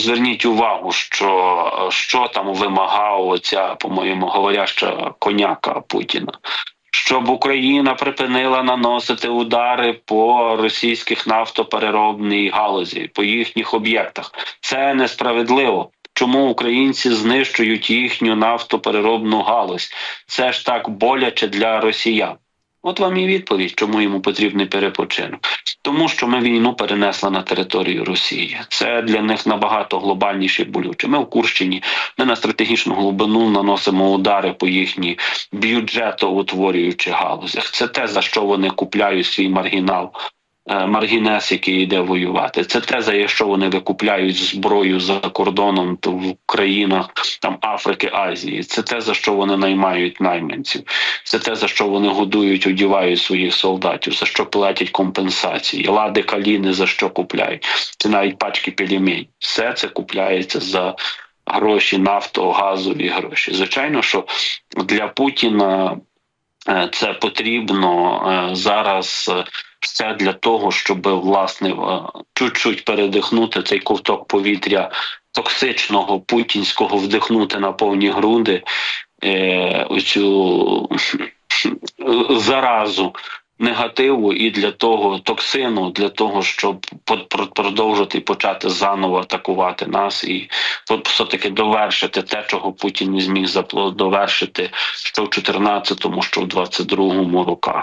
зверніть увагу, що, що там вимагав оця, по-моєму, говоряща коняка Путіна. Щоб Україна припинила наносити удари по російських нафтопереробній галузі, по їхніх об'єктах. Це несправедливо. Чому українці знищують їхню нафтопереробну галузь? Це ж так боляче для росіян. От вам і відповідь, чому йому потрібний перепочинок. Тому що ми війну перенесли на територію Росії. Це для них набагато глобальніше і болюче. Ми в Курщині, ми на стратегічну глибину наносимо удари по їхній бюджетоутворюючих галузях. Це те, за що вони купляють свій маргінал. Е, Маргінес, який йде воювати, це те, за що вони викупляють зброю за кордоном в країнах там Африки, Азії. Це те, за що вони наймають найманців. Це те, за що вони годують, одівають своїх солдатів, за що платять компенсації, лади каліни за що купляють. Це навіть пачки пельмень. Все це купляється за гроші, нафто, газові гроші. Звичайно, що для Путіна е, це потрібно е, зараз. Все для того, щоб власне е, чуть-чуть передихнути цей ковток повітря токсичного путінського вдихнути на повні груди е, оцю заразу негативу і для того токсину, для того, щоб продовжити почати заново атакувати нас, і все таки довершити те, чого Путін не зміг довершити що в 14-му, що в 22-му роках.